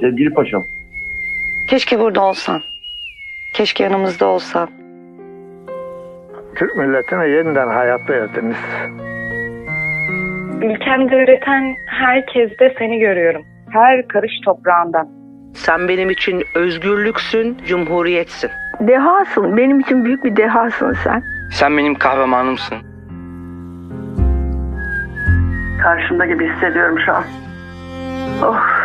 Sevgili paşam. Keşke burada olsan. Keşke yanımızda olsan. Türk milletine yeniden hayat verdiniz. Ülkemde üreten herkeste seni görüyorum. Her karış toprağından. Sen benim için özgürlüksün, cumhuriyetsin. Dehasın. Benim için büyük bir dehasın sen. Sen benim kahramanımsın. Karşımda gibi hissediyorum şu an. Oh.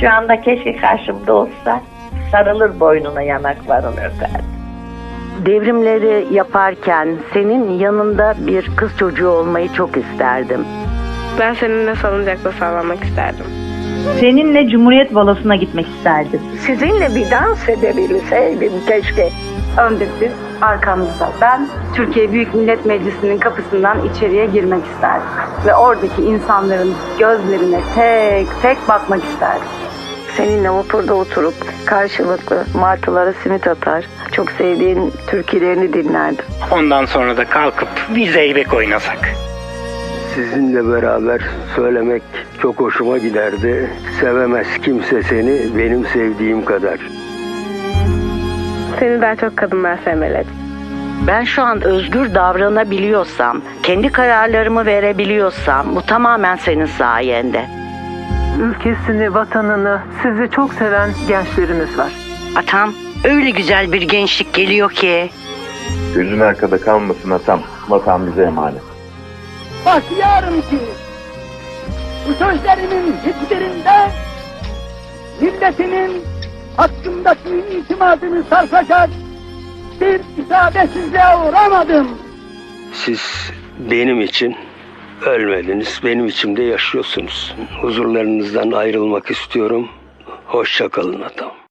Şu anda keşke karşımda olsa sarılır boynuna yanaklarını öperdim. Devrimleri yaparken senin yanında bir kız çocuğu olmayı çok isterdim. Ben seninle salıncakla sağlamak isterdim. Seninle Cumhuriyet Balosu'na gitmek isterdim. Sizinle bir dans edebilseydim keşke. Önde siz, arkamızda. Ben Türkiye Büyük Millet Meclisi'nin kapısından içeriye girmek isterdim. Ve oradaki insanların gözlerine tek tek bakmak isterdim. Seninle vapurda oturup karşılıklı martılara simit atar. Çok sevdiğin türkülerini dinlerdim. Ondan sonra da kalkıp bir zeybek oynasak. Sizinle beraber söylemek çok hoşuma giderdi. Sevemez kimse seni benim sevdiğim kadar. Seni daha çok kadınlar sevmeli. Ben şu an özgür davranabiliyorsam, kendi kararlarımı verebiliyorsam bu tamamen senin sayende. Ülkesini, vatanını, sizi çok seven gençlerimiz var. Atam öyle güzel bir gençlik geliyor ki. Gözün arkada kalmasın atam. Vatan bize emanet. Bakıyorum ki bu sözlerimin hiçbirinde milletinin hakkımdaki itimadını sarsacak bir isabetsizliğe uğramadım. Siz benim için ölmediniz. Benim içimde yaşıyorsunuz. Huzurlarınızdan ayrılmak istiyorum. Hoşça kalın atam.